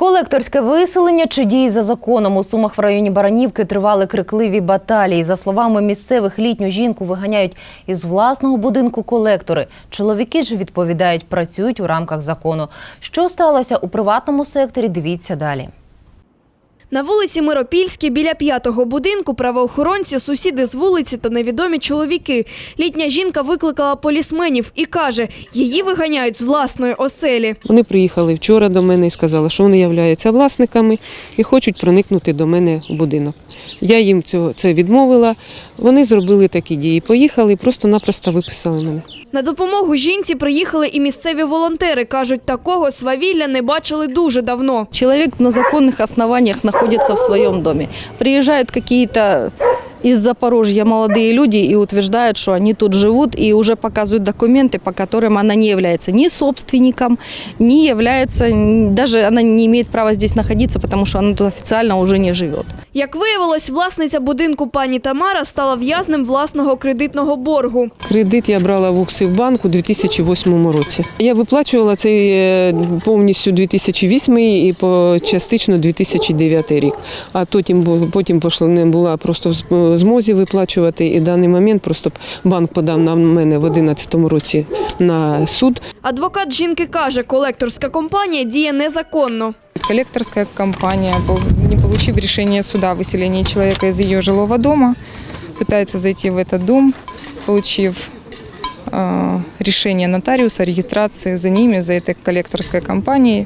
Колекторське виселення чи дії за законом у Сумах в районі Баранівки тривали крикливі баталії. За словами місцевих, літню жінку виганяють із власного будинку колектори. Чоловіки ж відповідають, працюють у рамках закону. Що сталося у приватному секторі? Дивіться далі. На вулиці Миропільській біля п'ятого будинку правоохоронці, сусіди з вулиці та невідомі чоловіки. Літня жінка викликала полісменів і каже, її виганяють з власної оселі. Вони приїхали вчора до мене і сказали, що вони являються власниками і хочуть проникнути до мене в будинок. Я їм це відмовила. Вони зробили такі дії. Поїхали і просто-напросто виписали мене. На допомогу жінці приїхали і місцеві волонтери. Кажуть, такого свавілля не бачили дуже давно. Чоловік на законних основаннях знаходиться в своєму домі. Приїжджають какие-то из Запорожья молодые люди и утверждают, что они тут живут и уже показывают документы, по которым она не является ни собственником, не является, даже она не имеет права здесь находиться, потому что она тут официально уже не живет. Як виявилось, власниця будинку пані Тамара стала в'язнем власного кредитного боргу. Кредит я брала в Уксівбанк у 2008 році. Я виплачувала цей е, повністю 2008 і по частично 2009 рік. А потім, бу- потім пішла, не була просто в зм- змозі виплачувати. І в даний момент просто банк подав на мене в 2011 році на суд. Адвокат жінки каже, колекторська компанія діє незаконно. Коллекторская компания, пол- не получив решение суда о выселении человека из ее жилого дома, пытается зайти в этот дом, получив э, решение нотариуса о регистрации за ними, за этой коллекторской компанией,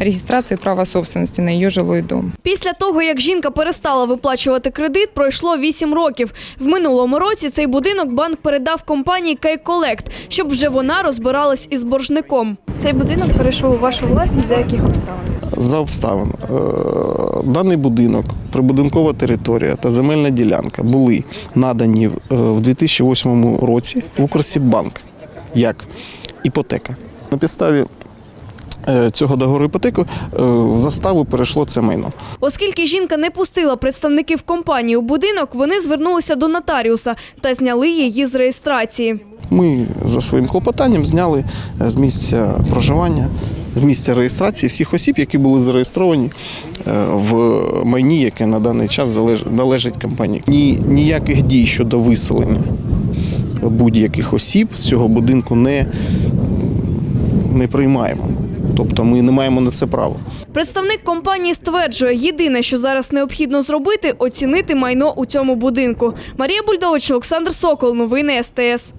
регистрации права собственности на ее жилой дом. Після того, як жінка перестала виплачувати кредит, пройшло 8 років. В минулому році цей будинок банк передав компанії «Кейколект», щоб вже вона розбиралась із боржником. Цей будинок перейшов у вашу власність за яких обставин? За обставин е, даний будинок, прибудинкова територія та земельна ділянка були надані е, в 2008 році в Укрсіббанк як іпотека. На підставі цього договору іпотеки е, в заставу перейшло це майно. Оскільки жінка не пустила представників компанії у будинок, вони звернулися до нотаріуса та зняли її з реєстрації. Ми за своїм клопотанням зняли е, з місця проживання, з місця реєстрації всіх осіб, які були зареєстровані е, в майні, яке на даний час належить компанії. Ні, ніяких дій щодо виселення будь-яких осіб з цього будинку не, не приймаємо. Тобто ми не маємо на це права. Представник компанії стверджує, єдине, що зараз необхідно зробити, оцінити майно у цьому будинку. Марія Бульдович, Олександр Сокол, новини СТС.